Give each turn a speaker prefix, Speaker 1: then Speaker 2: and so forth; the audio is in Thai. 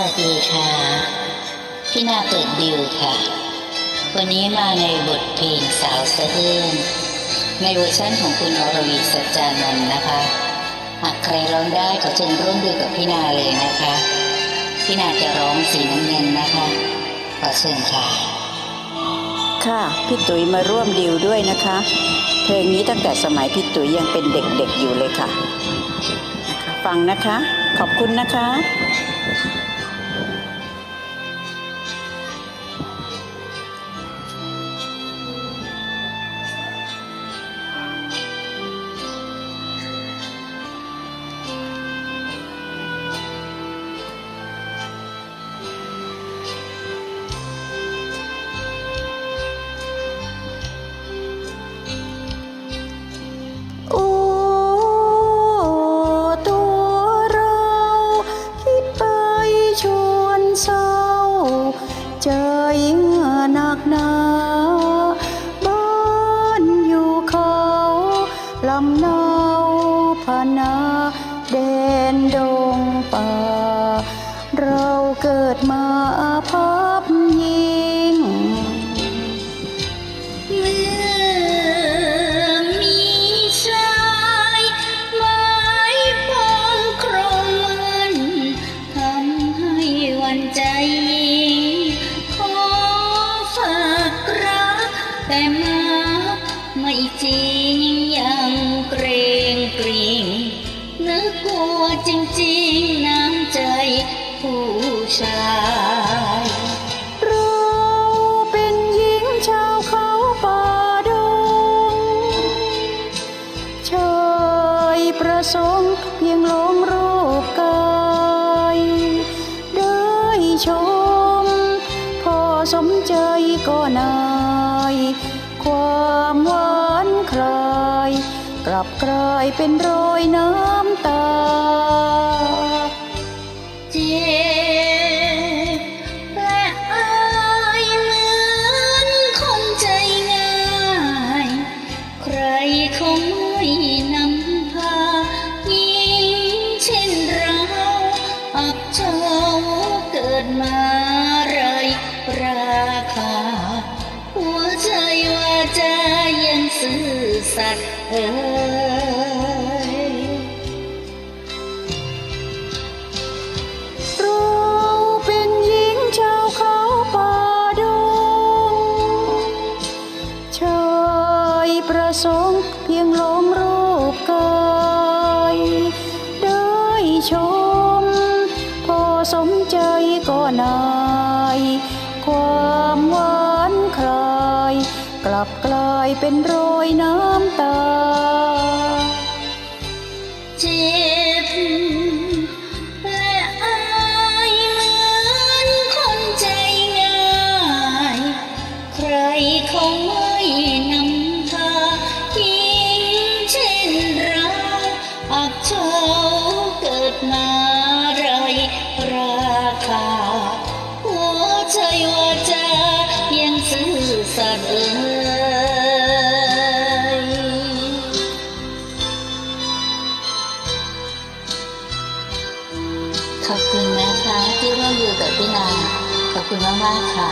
Speaker 1: วัสดีค่ะพี่นาเปิดดิวค่ะ วันนี้มาในบทเพลงสาวสะอื้นในเวอร์ชันของคุณอรวีสัจจานนท์นะคะหากใครร้องได้ขอเชิญร่วมดูกับพี่นาเลยนะคะพี่นาจะร้องสีน้ำเงินนะคะขอเชิญค่ะ
Speaker 2: ค่ะพี่ตุ๋ยมาร่วมดิวด้วยนะคะ เพลงนี้ตั้งแต่สมัยพี่ตุ๋ยยังเป็นเด็กๆอยู่เลยค่ะ ฟังนะคะ ขอบคุณนะคะ ชวนเศร้า เจออิ่งหนักหนาบ้านอยู่เขาลำเนาพนาเดนดงป่า เราเกิดมาพับยิ
Speaker 1: นใจยิงขอฝากรัก แต่มาไม่จริงยังเกรงกริ่งนึกกลัวจริงๆน้ำใจผู้ชาย
Speaker 2: เราเป็นหญิงชาวเขาป่าดงชายประสงค์เพียงหลงรู สมใจก็นายความหวานคลายกลับกลายเป็นรอยน้ำตา
Speaker 1: เจ็ สัตย์เอ่ย
Speaker 2: เราเป็นหญิงชาวเขาป่าดงชายประสง กลับกลายเป็นรอยน้ำตา
Speaker 1: เจ็บและอายเหมือนคนใจง่าย ใครคงไม่นำพาหญิงเช่นเราอับเฉาเกิดมาไรราคา หัวใจว่าจะยังซื่อสัตย์ ขอบคุณนะคะที่ร่วมอยู่กับพี่นา ขอบคุณมากๆค่ะ